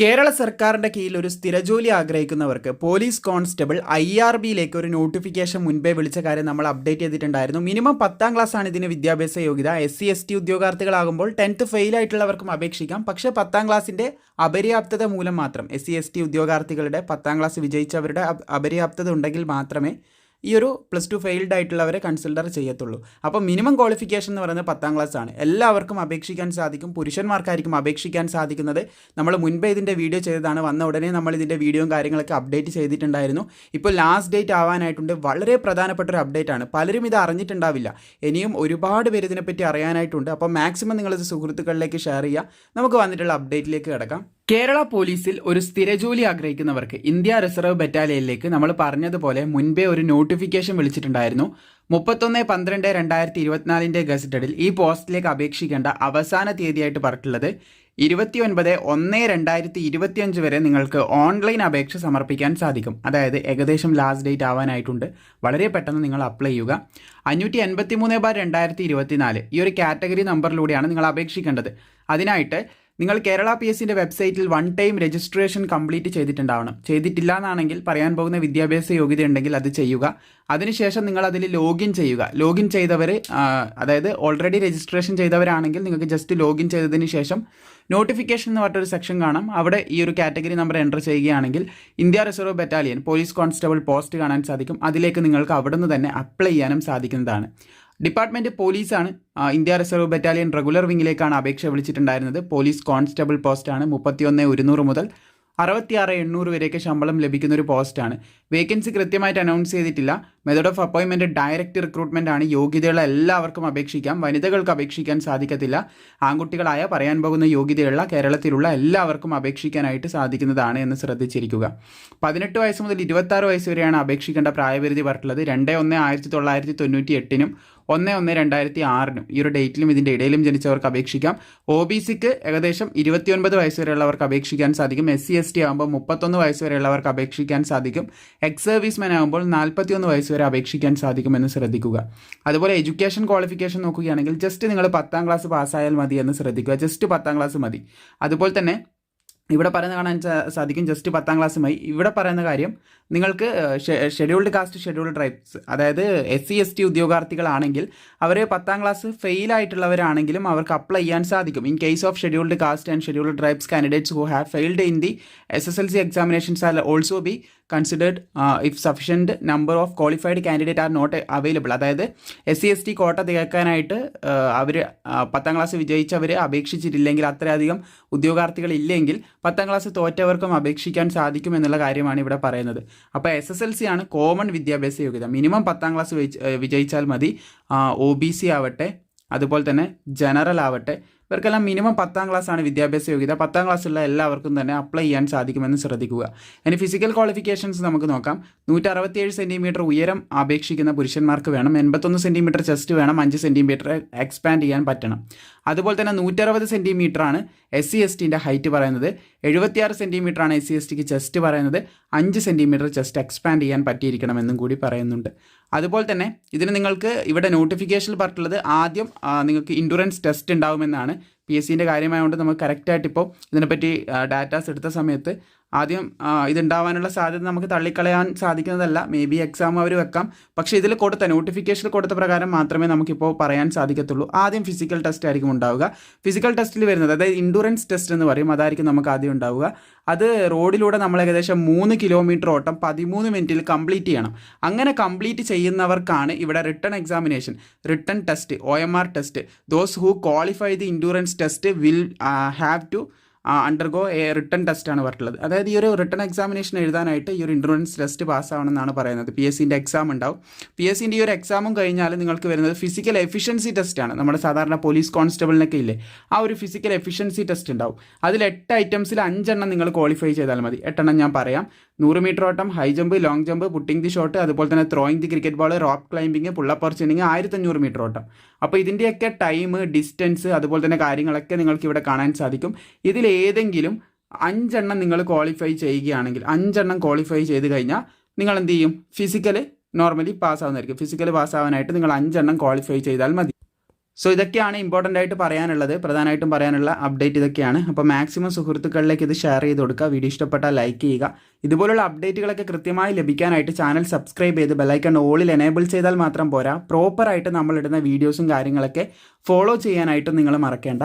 കേരള സർക്കാരിന്റെ കീഴിൽ ഒരു സ്ഥിരജോലി ആഗ്രഹിക്കുന്നവർക്ക് പോലീസ് കോൺസ്റ്റബിൾ ഐ ആർ ബിയിലേക്ക് ഒരു നോട്ടിഫിക്കേഷൻ മുൻപേ വിളിച്ച കാര്യം നമ്മൾ അപ്ഡേറ്റ് ചെയ്തിട്ടുണ്ടായിരുന്നു. മിനിമം പത്താം ക്ലാസ് ആണ് ഇതിന് വിദ്യാഭ്യാസ യോഗ്യത. എസ് സി എസ് ടി ഉദ്യോഗാർത്ഥികളാകുമ്പോൾ ടെൻത്ത് ഫെയിൽ ആയിട്ടുള്ളവർക്കും അപേക്ഷിക്കാം. പക്ഷേ പത്താം ക്ലാസ്സിന്റെ അപര്യാപ്തത മൂലം മാത്രം എസ് സി എസ് ടി ഉദ്യോഗാർത്ഥികളുടെ പത്താം ക്ലാസ് വിജയിച്ചവരുടെ അപ- അപര്യാപ്തത ഉണ്ടെങ്കിൽ മാത്രമേ ഈ ഒരു പ്ലസ് ടു ഫെയിൽഡ് ആയിട്ടുള്ളവരെ കൺസിഡർ ചെയ്യത്തുള്ളൂ. അപ്പോൾ മിനിമം ക്വാളിഫിക്കേഷൻ എന്ന് പറയുന്നത് പത്താം ക്ലാസ് ആണ്. എല്ലാവർക്കും അപേക്ഷിക്കാൻ സാധിക്കും. പുരുഷന്മാർക്കായിരിക്കും അപേക്ഷിക്കാൻ സാധിക്കുന്നത്. നമ്മൾ മുൻപേ ഇതിന്റെ വീഡിയോ ചെയ്തതാണ്. വന്ന ഉടനെ നമ്മൾ ഇതിന്റെ വീഡിയോയും കാര്യങ്ങളൊക്കെ അപ്ഡേറ്റ് ചെയ്തിട്ടുണ്ടായിരുന്നു. ഇപ്പോൾ ലാസ്റ്റ് ഡേറ്റ് ആവാനായിട്ടുണ്ട്. വളരെ പ്രധാനപ്പെട്ട ഒരു അപ്ഡേറ്റ് ആണ്. പലരും ഇത് അറിഞ്ഞിട്ടുണ്ടാവില്ല. ഇനിയും ഒരുപാട് പേര് ഇതിനെപ്പറ്റി അറിയാനായിട്ടുണ്ട്. അപ്പോൾ മാക്സിമം നിങ്ങളിത് സുഹൃത്തുക്കളിലേക്ക് ഷെയർ ചെയ്യുക. നമുക്ക് വന്നിട്ടുള്ള അപ്ഡേറ്റിലേക്ക് കിടക്കാം. കേരള പോലീസിൽ ഒരു സ്ഥിര ജോലി ആഗ്രഹിക്കുന്നവർക്ക് ഇന്ത്യ റിസർവ് ബറ്റാലിയനിലേക്ക് നമ്മൾ പറഞ്ഞതുപോലെ മുൻപേ ഒരു നോട്ടിഫിക്കേഷൻ വിളിച്ചിട്ടുണ്ടായിരുന്നു. മുപ്പത്തൊന്ന് പന്ത്രണ്ട് രണ്ടായിരത്തി ഇരുപത്തിനാലിന്റെ ഗസറ്റഡിൽ ഈ പോസ്റ്റിലേക്ക് അപേക്ഷിക്കേണ്ട അവസാന തീയതിയായിട്ട് പറഞ്ഞിട്ടുള്ളത് ഇരുപത്തി ഒൻപത് ഒന്ന് രണ്ടായിരത്തി ഇരുപത്തിയഞ്ച് വരെ നിങ്ങൾക്ക് ഓൺലൈൻ അപേക്ഷ സമർപ്പിക്കാൻ സാധിക്കും. അതായത് ഏകദേശം ലാസ്റ്റ് ഡേറ്റ് ആവാനായിട്ടുണ്ട്. വളരെ പെട്ടെന്ന് നിങ്ങൾ അപ്ലൈ ചെയ്യുക. അഞ്ഞൂറ്റി എൺപത്തി മൂന്ന് ബാർ രണ്ടായിരത്തി ഇരുപത്തിനാല് ഈ ഒരു കാറ്റഗറി നമ്പറിലൂടെയാണ് നിങ്ങൾ അപേക്ഷിക്കേണ്ടത്. അതിനായിട്ട് നിങ്ങൾ കേരള പി എസ് വെബ്സൈറ്റിൽ വൺ ടൈം രജിസ്ട്രേഷൻ കംപ്ലീറ്റ് ചെയ്തിട്ടുണ്ടാവണം. ചെയ്തിട്ടില്ല എന്നാണെങ്കിൽ പറയാൻ പോകുന്ന വിദ്യാഭ്യാസ യോഗ്യത ഉണ്ടെങ്കിൽ അത് ചെയ്യുക. അതിനുശേഷം നിങ്ങൾ അതിൽ ലോഗിൻ ചെയ്യുക. ലോഗിൻ ചെയ്തവർ അതായത് ഓൾറെഡി രജിസ്ട്രേഷൻ ചെയ്തവരാണെങ്കിൽ നിങ്ങൾക്ക് ജസ്റ്റ് ലോഗിൻ ചെയ്തതിന് ശേഷം നോട്ടിഫിക്കേഷൻ എന്ന് പറഞ്ഞൊരു സെക്ഷൻ കാണാം. അവിടെ ഈ ഒരു കാറ്റഗറി നമ്പർ എന്റർ ചെയ്യുകയാണെങ്കിൽ India reserve battalion police constable post കാണാൻ സാധിക്കും. അതിലേക്ക് നിങ്ങൾക്ക് അവിടെ നിന്ന് തന്നെ അപ്ലൈ ചെയ്യാനും സാധിക്കുന്നതാണ്. ഡിപ്പാർട്ട്മെന്റ് പോലീസാണ് ഇന്ത്യ റിസർവ് ബറ്റാലിയൻ റെഗുലർ വിങ്ങിലേക്കാണ് അപേക്ഷ വിളിച്ചിട്ടുണ്ടായിരുന്നത്. പോലീസ് കോൺസ്റ്റബിൾ പോസ്റ്റാണ് മുപ്പത്തിയൊന്ന് ഒരുന്നൂറ് മുതൽ അറുപത്തിയാറ് എണ്ണൂറ് വരെയൊക്കെ ശമ്പളം ലഭിക്കുന്ന ഒരു പോസ്റ്റാണ്. വേക്കൻസി കൃത്യമായിട്ട് അനൗൺസ് ചെയ്തിട്ടില്ല. മെത്തേഡ് ഓഫ് അപ്പോയിൻമെന്റ് ഡയറക്റ്റ് റിക്രൂട്ട്മെന്റ് ആണ്. യോഗ്യതയുള്ള എല്ലാവർക്കും അപേക്ഷിക്കാം. വനിതകൾക്ക് അപേക്ഷിക്കാൻ സാധിക്കത്തില്ല. ആൺകുട്ടികളായ പറയാൻ പോകുന്ന യോഗ്യതയുള്ള കേരളത്തിലുള്ള എല്ലാവർക്കും അപേക്ഷിക്കാനായിട്ട് സാധിക്കുന്നതാണ് എന്ന് ശ്രദ്ധിച്ചിരിക്കുക. പതിനെട്ട് വയസ്സ് മുതൽ ഇരുപത്താറ് വയസ്സ് വരെയാണ് അപേക്ഷിക്കേണ്ട പ്രായപരിധി പറഞ്ഞിട്ടുള്ളത്. രണ്ട് ഒന്ന് ആയിരത്തി തൊള്ളായിരത്തി തൊണ്ണൂറ്റി എട്ടിനും ഒന്ന് ഒന്ന് രണ്ടായിരത്തി ആറിനും ഈ ഒരു ഡേറ്റിലും ഇതിന്റെ ഇടയിലും ജനിച്ചവർക്ക് അപേക്ഷിക്കാം. ഒ ബി സിക്ക് ഏകദേശം ഇരുപത്തിയൊൻപത് വയസ്സ് വരെയുള്ളവർക്ക് അപേക്ഷിക്കാൻ സാധിക്കും. എസ് സി എസ് ടി ആകുമ്പോൾ മുപ്പത്തൊന്ന് വയസ്സ് വരെയുള്ളവർക്ക് അപേക്ഷിക്കാൻ സാധിക്കും. എക്സ് സർവീസ്മാൻ ആകുമ്പോൾ നാൽപ്പത്തിയൊന്ന് വയസ്സ് വരെ അപേക്ഷിക്കാൻ സാധിക്കുമെന്ന് ശ്രദ്ധിക്കുക. അതുപോലെ എഡ്യൂക്കേഷൻ ക്വാളിഫിക്കേഷൻ നോക്കുകയാണെങ്കിൽ ജസ്റ്റ് നിങ്ങൾ പത്താം ക്ലാസ് പാസ്സായാൽ മതി എന്ന് ശ്രദ്ധിക്കുക. ജസ്റ്റ് പത്താം ക്ലാസ് മതി. അതുപോലെ തന്നെ ഇവിടെ പറയുന്ന കാണാൻ സാധിക്കും. ജസ്റ്റ് പത്താം ക്ലാസ്സുമായി. ഇവിടെ പറയുന്ന കാര്യം നിങ്ങൾക്ക് ഷെഡ്യൂൾഡ് കാസ്റ്റ് ഷെഡ്യൂൾഡ് ട്രൈബ്സ് അതായത് എസ് സി എസ് ടി ഉദ്യോഗാർത്ഥികളാണെങ്കിൽ അവർ പത്താം ക്ലാസ് ഫെയിൽ ആയിട്ടുള്ളവരാണെങ്കിലും അവർക്ക് അപ്ലൈ ചെയ്യാൻ സാധിക്കും. In case of scheduled caste and scheduled tribes candidates who have failed in the S S L C examinations are also be considered if sufficient number of qualified candidate are not available അതായത് S C S T quota തികക്കാനായിട്ട് അവർ പത്താം class വിജയിച്ചവർ അപേക്ഷിച്ചിട്ടില്ലെങ്കിൽ അത്രയധികം ഉദ്യോഗാർത്ഥികൾ ഇല്ലെങ്കിൽ പത്താം class തോറ്റവർക്കും അപേക്ഷിക്കാൻ സാധിക്കും എന്നുള്ള കാര്യമാണ് ഇവിടെ പറയുന്നത്. അപ്പോൾ എസ് എസ് എൽ സി ആണ് കോമൺ വിദ്യാഭ്യാസ യോഗ്യത. മിനിമം പത്താം ക്ലാസ് വിജയിച്ചാൽ മതി. ഒ ബി സി ആവട്ടെ അതുപോലെ തന്നെ ജനറൽ ആവട്ടെ ഇവർക്കെല്ലാം മിനിമം പത്താം ക്ലാസ് ആണ് വിദ്യാഭ്യാസ യോഗ്യത. പത്താം ക്ലാസ്സുള്ള എല്ലാവർക്കും തന്നെ അപ്ലൈ ചെയ്യാൻ സാധിക്കുമെന്ന് ശ്രദ്ധിക്കുക. ഇനി ഫിസിക്കൽ ക്വാളിഫിക്കേഷൻസ് നമുക്ക് നോക്കാം. നൂറ്റി അറുപത്തിയേഴ് സെന്റിമീറ്റർ ഉയരം ആപേക്ഷിക്കുന്ന പുരുഷന്മാർക്ക് വേണം. എൺപത്തൊന്ന് സെന്റിമീറ്റർ ചെസ്റ്റ് വേണം. അഞ്ച് സെന്റിമീറ്റർ എക്സ്പാൻഡ് ചെയ്യാൻ പറ്റണം. അതുപോലെ തന്നെ നൂറ്ററുപത് സെന്റിമീറ്റർ ആണ് എസ് സി എസ് ടിന്റെ ഹൈറ്റ് പറയുന്നത്. എഴുപത്തിയാറ് സെന്റിമീറ്റർ ആണ് എസ് സി എസ് ടിക്ക് ചെസ്റ്റ് പറയുന്നത്. അഞ്ച് സെന്റിമീറ്റർ ചെസ്റ്റ് എക്സ്പാൻഡ് ചെയ്യാൻ പറ്റിയിരിക്കണമെന്നും കൂടി പറയുന്നുണ്ട്. അതുപോലെ തന്നെ ഇതിന് നിങ്ങൾക്ക് ഇവിടെ നോട്ടിഫിക്കേഷനിൽ പറഞ്ഞിട്ടുള്ളത് ആദ്യം നിങ്ങൾക്ക് ഇൻഡുറൻസ് ടെസ്റ്റ് ഉണ്ടാവുമെന്നാണ്. പി എസ് സിന്റെ കാര്യമായതുകൊണ്ട് നമുക്ക് കറക്റ്റായിട്ട് ഇപ്പോൾ ഇതിനെപ്പറ്റി ഡാറ്റാസ് എടുത്ത സമയത്ത് ആദ്യം ഇതുണ്ടാവാനുള്ള സാധ്യത നമുക്ക് തള്ളിക്കളയാൻ സാധിക്കുന്നതല്ല. മേ ബി എക്സാം അവർ വെക്കാം. പക്ഷേ ഇതിൽ കൊടുത്ത നോട്ടിഫിക്കേഷനിൽ കൊടുത്ത പ്രകാരം മാത്രമേ നമുക്കിപ്പോൾ പറയാൻ സാധിക്കത്തുള്ളൂ. ആദ്യം ഫിസിക്കൽ ടെസ്റ്റ് ആയിരിക്കും ഉണ്ടാവുക. ഫിസിക്കൽ ടെസ്റ്റിൽ വരുന്നത് അതായത് ഇൻഡുറൻസ് ടെസ്റ്റ് എന്ന് പറയും. അതായിരിക്കും നമുക്ക് ആദ്യം ഉണ്ടാവുക. അത് റോഡിലൂടെ നമ്മൾ ഏകദേശം മൂന്ന് കിലോമീറ്റർ ഓട്ടം പതിമൂന്ന് മിനിറ്റിൽ കംപ്ലീറ്റ് ചെയ്യണം. അങ്ങനെ കംപ്ലീറ്റ് ചെയ്യുന്നവർക്കാണ് ഇവിടെ written examination written test O M R test those who qualify the endurance test will have to undergo a written test ആണ് പറഞ്ഞിട്ടുള്ളത്. അതായത് ഈ ഒരു റിട്ടേൺ എക്സാമിനേഷൻ എഴുതാനായിട്ട് ഈ ഒരു ഇൻട്രൻസ് ടെസ്റ്റ് പാസ്സാവണമെന്നാണ് പറയുന്നത്. പി എസ് സിന്റെ എക്സാം ഉണ്ടാവും. പി എസ് സിന്റെ ഈ ഒരു എക്സാമും കഴിഞ്ഞാൽ നിങ്ങൾക്ക് വരുന്നത് ഫിസിക്കൽ എഫിഷ്യൻസി ടെസ്റ്റ് ആണ്. നമ്മുടെ സാധാരണ പോലീസ് കോൺസ്റ്റബിളിനൊക്കെ ഇല്ലേ? ആ ഒരു ഫിസിക്കൽ എഫിഷ്യൻസി ടെസ്റ്റ് ഉണ്ടാവും. അതിൽ എട്ട് ഐറ്റംസിൽ അഞ്ചെണ്ണം നിങ്ങൾ ക്വാളിഫൈ ചെയ്താൽ മതി. എട്ടെണ്ണം ഞാൻ പറയാം. നൂറ് മീറ്റർ ഓട്ടം high jump long jump putting the shot അതുപോലെ തന്നെ throwing the cricket ball rope climbing pull up or chinning ആയിരത്തഞ്ഞൂറ് മീറ്റർ ഓട്ടം. അപ്പോൾ ഇതിന്റെയൊക്കെ ടൈം ഡിസ്റ്റൻസ് അതുപോലെ തന്നെ കാര്യങ്ങളൊക്കെ നിങ്ങൾക്ക് ഇവിടെ കാണാൻ സാധിക്കും. ഇതിൽ ഏതെങ്കിലും അഞ്ചെണ്ണം നിങ്ങൾ ക്വാളിഫൈ ചെയ്യുകയാണെങ്കിൽ അഞ്ചെണ്ണം ക്വാളിഫൈ ചെയ്ത് കഴിഞ്ഞാൽ നിങ്ങൾ എന്ത് ചെയ്യും? ഫിസിക്കൽ നോർമലി പാസ്സാവുന്നതായിരിക്കും ഫിസിക്കൽ പാസ്സാവാനായിട്ട് നിങ്ങൾ അഞ്ചെണ്ണം ക്വാളിഫൈ ചെയ്താൽ മതി. സോ ഇതൊക്കെയാണ് ഇമ്പോർട്ടന്റ് ആയിട്ട് പറയാനുള്ളത്. പ്രധാനമായിട്ടും പറയാനുള്ള അപ്ഡേറ്റ് ഇതൊക്കെയാണ്. അപ്പോൾ മാക്സിമം സുഹൃത്തുക്കളിലേക്ക് ഇത് ഷെയർ ചെയ്ത് കൊടുക്കുക. വീഡിയോ ഇഷ്ടപ്പെട്ടാൽ ലൈക്ക് ചെയ്യുക. ഇതുപോലുള്ള അപ്ഡേറ്റുകളൊക്കെ കൃത്യമായി ലഭിക്കാനായിട്ട് ചാനൽ സബ്സ്ക്രൈബ് ചെയ്ത് ബെലൈക്കൺ ഓളിൽ എനേബിൾ ചെയ്താൽ മാത്രം പോരാ. പ്രോപ്പറായിട്ട് നമ്മളിടുന്ന വീഡിയോസും കാര്യങ്ങളൊക്കെ ഫോളോ ചെയ്യാനായിട്ടും നിങ്ങൾ മറക്കേണ്ട.